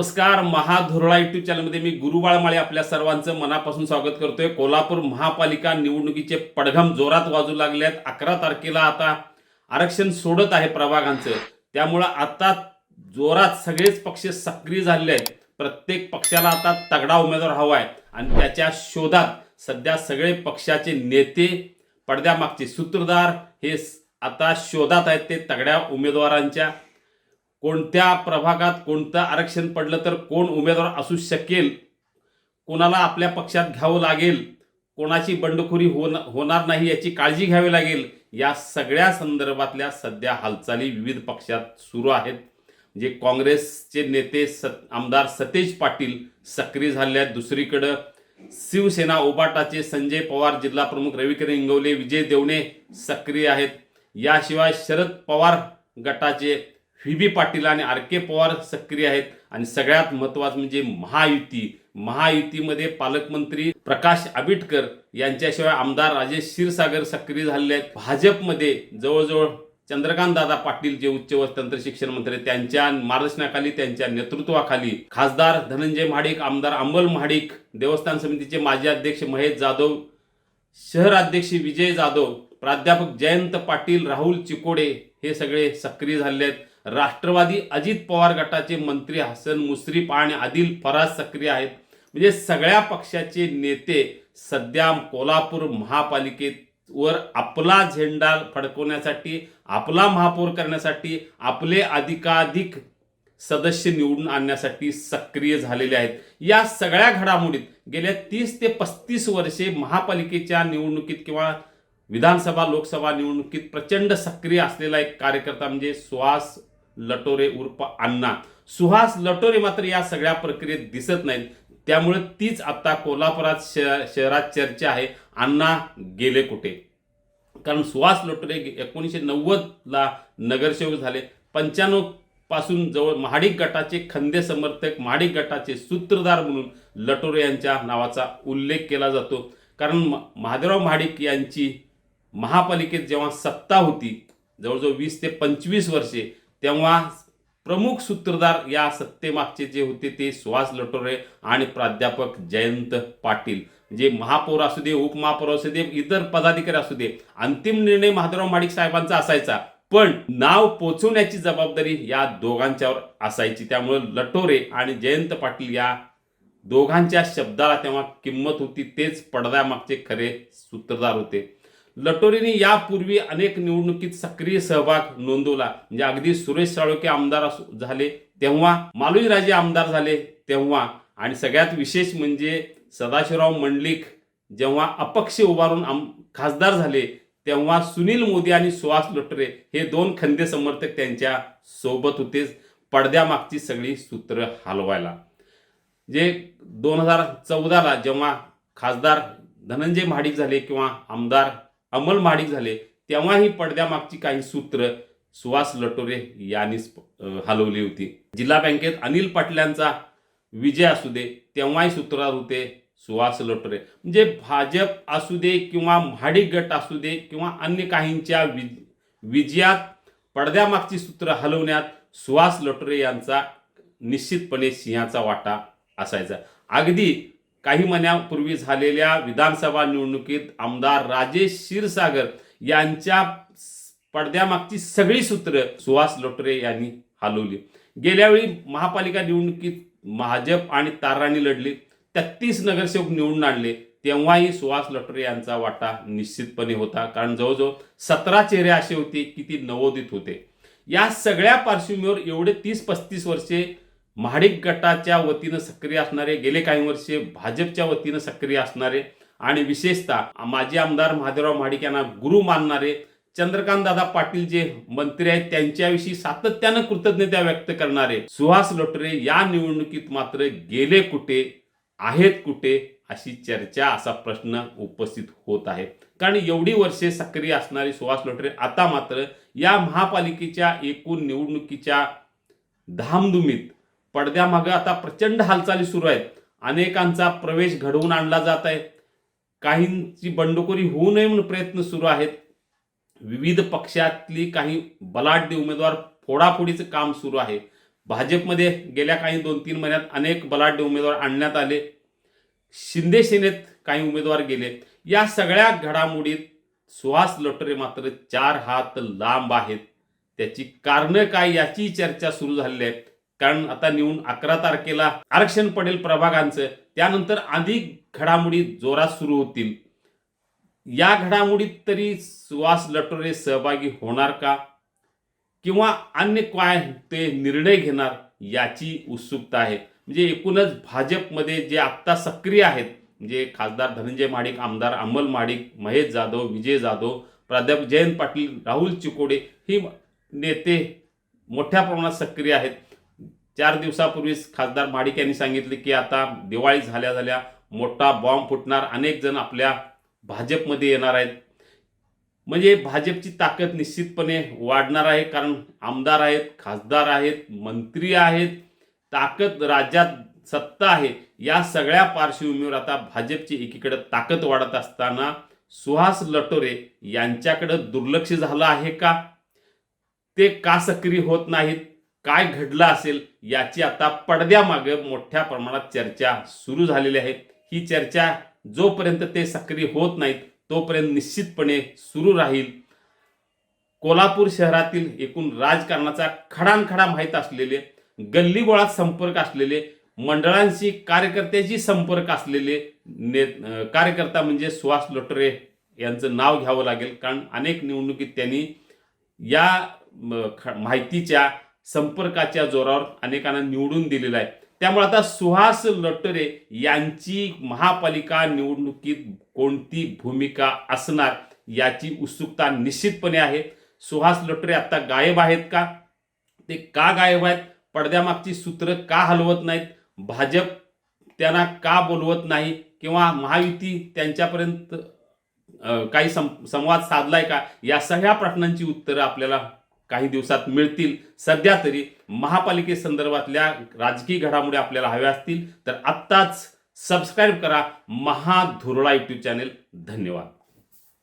नमस्कार महाधुरळा युट्यूब चॅनलमध्ये मी गुरुबाळ माळे आपल्या सर्वांचं मनापासून स्वागत करतोय. कोल्हापूर महापालिका निवडणुकीचे पडघम जोरात वाजू लागले आहेत अकरा तारखेला आता आरक्षण सोडत आहे प्रभागांचं. त्यामुळं आता जोरात सगळेच पक्ष सक्रिय झालेले आहेत. प्रत्येक पक्षाला आता तगडा उमेदवार हवा आहे. आणि त्याच्या शोधात सध्या सगळे पक्षाचे नेते पडद्यामागचे सूत्रधार हे आता शोधात आहेत ते तगड्या उमेदवारांच्या. कोणत्या प्रभागात कोणतं आरक्षण पडलं तर कोण उमेदवार असू शकेल? कोणाला आपल्या पक्षात घ्यावं लागेल? कोणाची बंडखोरी होन होणार नाही याची काळजी घ्यावी लागेल? या सगळ्या संदर्भातल्या सध्या हालचाली विविध पक्षात सुरू आहेत. जे काँग्रेसचे नेते सत आमदार सतेज पाटील सक्रिय झाले आहेत. दुसरीकडं शिवसेना उबाटाचे संजय पवार जिल्हा प्रमुख रविकिरण इंगवले विजय देवणे सक्रिय आहेत. याशिवाय शरद पवार गटाचे व्ही बी पाटील आणि आर के पवार सक्रिय आहेत. आणि सगळ्यात महत्त्वाचं म्हणजे महायुती. महायुतीमध्ये पालकमंत्री प्रकाश आबिटकर यांच्याशिवाय आमदार राजेश क्षीरसागर सक्रिय झालेले आहेत. भाजपमध्ये जवळजवळ चंद्रकांत दादा पाटील जे उच्च व तंत्र शिक्षण मंत्री त्यांच्या मार्गदर्शनाखाली त्यांच्या नेतृत्वाखाली खासदार धनंजय महाडिक आमदार अंमल महाडिक देवस्थान समितीचे माजी अध्यक्ष महेश जाधव शहराध्यक्ष विजय जाधव प्राध्यापक जयंत पाटील राहुल चिकोडे हे सगळे सक्रिय झाले आहेत. राष्ट्रवादी अजित पवार गटाचे मंत्री हसन मुश्रीफ आणि आदिल फराज सक्रिय आहेत. म्हणजे सगळ्या पक्षाचे नेते सध्या कोल्हापूर महापालिकेत वर आपला झेंडा फडकवण्यासाठी आपला महापौर करण्यासाठी आपले अधिकाधिक सदस्य निवडून आणण्यासाठी सक्रिय झालेले आहेत. या सगळ्या घडामोडीत गेल्या तीस ते पस्तीस वर्षे महापालिकेच्या निवडणुकीत किंवा विधानसभा लोकसभा निवडणुकीत प्रचंड सक्रिय असलेला एक कार्यकर्ता म्हणजे सुहास लटोरे उर्फ अण्णा. सुहास लटोरे मात्र या सगळ्या प्रक्रियेत दिसत नाहीत. त्यामुळे तीच आता कोल्हापुरात श- शहरात चर्चा आहे. अण्णा गेले कुठे? कारण सुहास लटोरे एकोणीसशे नव्वदला नगरसेवक झाले. पंच्याण्णवपासून जवळ महाडिक गटाचे खंदे समर्थक महाडिक गटाचे सूत्रधार म्हणून लटोरे यांच्या नावाचा उल्लेख केला जातो. कारण म- महादेवराव महाडिक यांची महापालिकेत जेव्हा सत्ता होती जवळजवळ वीस ते पंचवीस वर्षे तेव्हा प्रमुख सूत्रधार या सत्तेमागचे जे होते ते सुहास लटोरे आणि प्राध्यापक जयंत पाटील. जे महापौर असू दे उपमहापौर असू दे इतर पदाधिकारी असू दे अंतिम निर्णय महादेवराव माडिक साहेबांचा असायचा. पण नाव पोचवण्याची जबाबदारी या दोघांच्यावर असायची. त्यामुळे लटोरे आणि जयंत पाटील या दोघांच्या शब्दाला तेव्हा किंमत होती तेच पडद्यामागचे खरे सूत्रधार होते. लटोरीने यापूर्वी अनेक निवडणुकीत सक्रिय सहभाग नोंदवला. म्हणजे अगदी सुरेश साळोके आमदार असू- झाले तेव्हा मालुईराजे आमदार झाले तेव्हा. आणि सगळ्यात विशेष म्हणजे सदाशिवराव मंडलिक जेव्हा अपक्ष उभारून आम खासदार झाले तेव्हा सुनील मोदी आणि सुहास लोटरे हे दोन खंदे समर्थक त्यांच्यासोबत होतेच पडद्यामागची सगळी सूत्र हलवायला. जे दोन हजार चौदाला जेव्हा खासदार धनंजय महाडिक झाले किंवा आमदार अमल झाले. तेव्हाही पडद्यामागची काही सूत्र सुहास लटोरे यांनीच हलवली होती. जिल्हा बँकेत अनिल पाटलांचा विजय असू दे तेव्हाही सूत्रधार होते सुहास लटोरे. म्हणजे भाजप असू दे किंवा महाडिक गट असू दे किंवा अन्य काहींच्या वि विजयात पडद्यामागची सूत्र हलवण्यात सुहास लटोरे यांचा निश्चितपणे सिंहाचा वाटा असायचा. अगदी काही महिन्यापूर्वी झालेल्या विधानसभा निवडणुकीत आमदार राजेश क्षीरसागर यांच्या पडद्यामागची सगळी सूत्र सुहास लोटरे यांनी हलवली. गेल्यावेळी महापालिका निवडणुकीत भाजप आणि तारांनी लढली. तेहतीस नगरसेवक निवडून आणले. तेव्हाही सुहास लोटरे यांचा वाटा निश्चितपणे होता. कारण जवळजवळ सतरा चेहरे असे होते की ती नवोदित होते. या सगळ्या पार्श्वभूमीवर एवढे तीस पस्तीस वर्षे महाडिक गटाच्या वतीनं सक्रिय असणारे गेले काही वर्षे भाजपच्या वतीनं सक्रिय असणारे आणि विशेषतः माजी आमदार महादेवराव महाडिक यांना गुरु मानणारे चंद्रकांत दादा पाटील जे मंत्री आहेत त्यांच्याविषयी सातत्यानं कृतज्ञता व्यक्त करणारे सुहास लोटरे या निवडणुकीत मात्र गेले कुठे आहेत कुठे अशी चर्चा असा प्रश्न उपस्थित होत आहे. कारण एवढी वर्षे सक्रिय असणारी सुहास लोटरे आता मात्र या महापालिकेच्या एकूण निवडणुकीच्या धामधुमीत पडद्यामागं आता प्रचंड हालचाली सुरू आहेत. अनेकांचा प्रवेश घडवून आणला जात आहे. काहींची बंडखोरी होऊ नये म्हणून प्रयत्न सुरू आहेत. विविध पक्षातली काही बलाढ्य उमेदवार फोडाफोडीचं काम सुरू आहे. भाजपमध्ये गेल्या काही दोन तीन महिन्यात अनेक बलाढ्य उमेदवार आणण्यात आले. शिंदे सेनेत काही उमेदवार गेले. या सगळ्या घडामोडीत सुहास लटरे मात्र चार हात लांब आहेत. त्याची कारणं काय याची चर्चा सुरू झालेली आहे. कारण आता निवडून अकरा तारखेला आरक्षण पडेल प्रभागांचं त्यानंतर अधिक घडामोडी जोरात सुरू होतील. या घडामोडीत तरी सुहास लटोरे सहभागी होणार का? किंवा अन्य काय ते निर्णय घेणार याची उत्सुकता आहे. म्हणजे एकूणच भाजपमध्ये जे आत्ता सक्रिय आहेत म्हणजे खासदार धनंजय महाडिक आमदार अंमल महाडिक महेश जाधव विजय जाधव प्राध्यापक जयंत पाटील राहुल चिकोडे ही नेते मोठ्या प्रमाणात सक्रिय आहेत. चार दिवसापूर्वीच खासदार माडिक यांनी सांगितले की आता दिवाळी झाल्या झाल्या मोठा बॉम्ब फुटणार अनेक जण आपल्या भाजपमध्ये येणार आहेत. म्हणजे भाजपची ताकद निश्चितपणे वाढणार आहे कारण आमदार आहेत खासदार आहेत मंत्री आहेत ताकद राज्यात सत्ता आहे या सगळ्या पार्श्वभूमीवर आता भाजपची एकीकडे ताकद वाढत असताना सुहास लटोरे यांच्याकडे दुर्लक्ष झालं आहे का? ते का सक्रिय होत नाहीत? काय घडलं असेल याची आता पडद्यामागे मोठ्या प्रमाणात चर्चा सुरू झालेली आहे. ही चर्चा जोपर्यंत ते सक्रिय होत नाहीत तोपर्यंत निश्चितपणे सुरू राहील. कोल्हापूर शहरातील एकूण राजकारणाचा खडानखडा माहीत असलेले गल्लीगोळात संपर्क असलेले मंडळांशी कार्यकर्त्याशी संपर्क असलेले ने कार्यकर्ता म्हणजे सुहास लोटरे यांचं नाव घ्यावं लागेल. कारण अनेक निवडणुकीत त्यांनी या ख- माहितीच्या संपर्काच्या जोरावर अनेकांना निवडून दिलेलं आहे. त्यामुळे आता सुहास लटरे यांची महापालिका निवडणुकीत कोणती भूमिका असणार याची उत्सुकता निश्चितपणे आहे. सुहास लटरे आत्ता गायब आहेत का? ते का गायब आहेत? पडद्यामागची सूत्रं का हलवत नाहीत? भाजप त्यांना का बोलवत नाही? किंवा महायुती त्यांच्यापर्यंत काही सं संवाद साधलाय का? या सगळ्या प्रश्नांची उत्तरं आपल्याला काही दिवसात मिळतील. सध्या तरी महापालिकेसंदर्भातल्या राजकीय घडामोडी आपल्याला हव्या असतील. तर आत्ताच सबस्क्राईब करा. महाधुरळा यूट्यूब चॅनेल धन्यवाद.